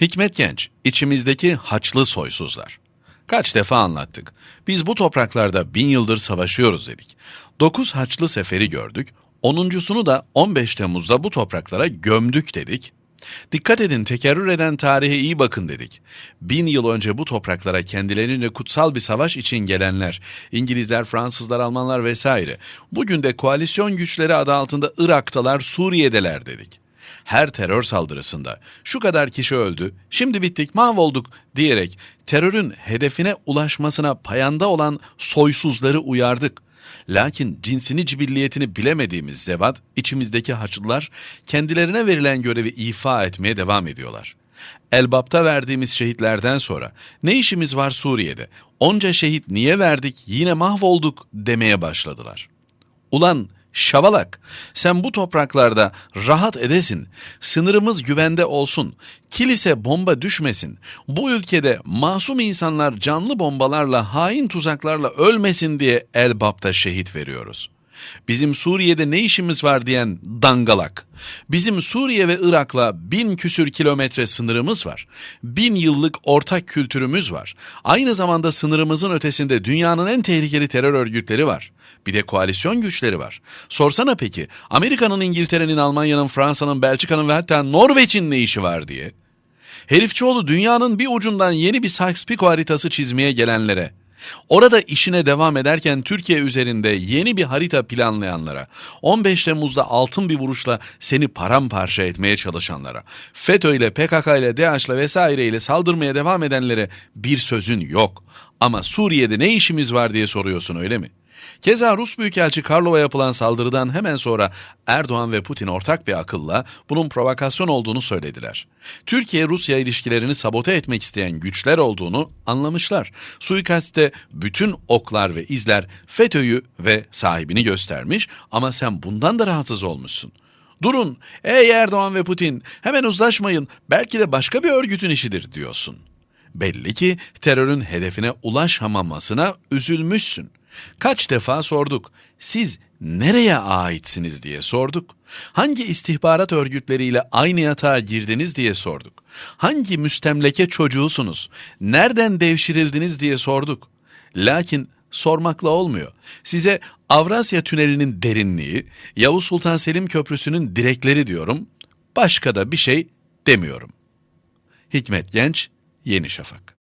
Hikmet Genç, içimizdeki haçlı soysuzlar. Kaç defa anlattık. Biz bu topraklarda bin yıldır savaşıyoruz dedik. Dokuz haçlı seferi gördük. Onuncusunu da 15 Temmuz'da bu topraklara gömdük dedik. Dikkat edin tekerrür eden tarihe iyi bakın dedik. Bin yıl önce bu topraklara kendilerince kutsal bir savaş için gelenler, İngilizler, Fransızlar, Almanlar vesaire, bugün de koalisyon güçleri adı altında Irak'talar, Suriye'deler dedik her terör saldırısında şu kadar kişi öldü, şimdi bittik, mahvolduk diyerek terörün hedefine ulaşmasına payanda olan soysuzları uyardık. Lakin cinsini cibilliyetini bilemediğimiz zevat, içimizdeki haçlılar kendilerine verilen görevi ifa etmeye devam ediyorlar. Elbap'ta verdiğimiz şehitlerden sonra ne işimiz var Suriye'de? Onca şehit niye verdik yine mahvolduk demeye başladılar. Ulan Şavalak, sen bu topraklarda rahat edesin, sınırımız güvende olsun, kilise bomba düşmesin, bu ülkede masum insanlar canlı bombalarla, hain tuzaklarla ölmesin diye Elbap'ta şehit veriyoruz. Bizim Suriye'de ne işimiz var diyen dangalak. Bizim Suriye ve Irak'la bin küsür kilometre sınırımız var. Bin yıllık ortak kültürümüz var. Aynı zamanda sınırımızın ötesinde dünyanın en tehlikeli terör örgütleri var. Bir de koalisyon güçleri var. Sorsana peki Amerika'nın, İngiltere'nin, Almanya'nın, Fransa'nın, Belçika'nın ve hatta Norveç'in ne işi var diye. Herifçioğlu dünyanın bir ucundan yeni bir Sykes-Picot haritası çizmeye gelenlere, Orada işine devam ederken Türkiye üzerinde yeni bir harita planlayanlara, 15 Temmuz'da altın bir vuruşla seni paramparça etmeye çalışanlara, FETÖ ile PKK ile DAEŞ ile vesaire ile saldırmaya devam edenlere bir sözün yok. Ama Suriye'de ne işimiz var diye soruyorsun öyle mi?'' Keza Rus Büyükelçi Karlov'a yapılan saldırıdan hemen sonra Erdoğan ve Putin ortak bir akılla bunun provokasyon olduğunu söylediler. Türkiye-Rusya ilişkilerini sabote etmek isteyen güçler olduğunu anlamışlar. Suikastte bütün oklar ve izler FETÖ'yü ve sahibini göstermiş ama sen bundan da rahatsız olmuşsun. Durun, ey Erdoğan ve Putin hemen uzlaşmayın belki de başka bir örgütün işidir diyorsun. Belli ki terörün hedefine ulaşamamasına üzülmüşsün. Kaç defa sorduk. Siz nereye aitsiniz diye sorduk. Hangi istihbarat örgütleriyle aynı yatağa girdiniz diye sorduk. Hangi müstemleke çocuğusunuz? Nereden devşirildiniz diye sorduk. Lakin sormakla olmuyor. Size Avrasya Tüneli'nin derinliği, Yavuz Sultan Selim Köprüsü'nün direkleri diyorum. Başka da bir şey demiyorum. Hikmet Genç, Yeni Şafak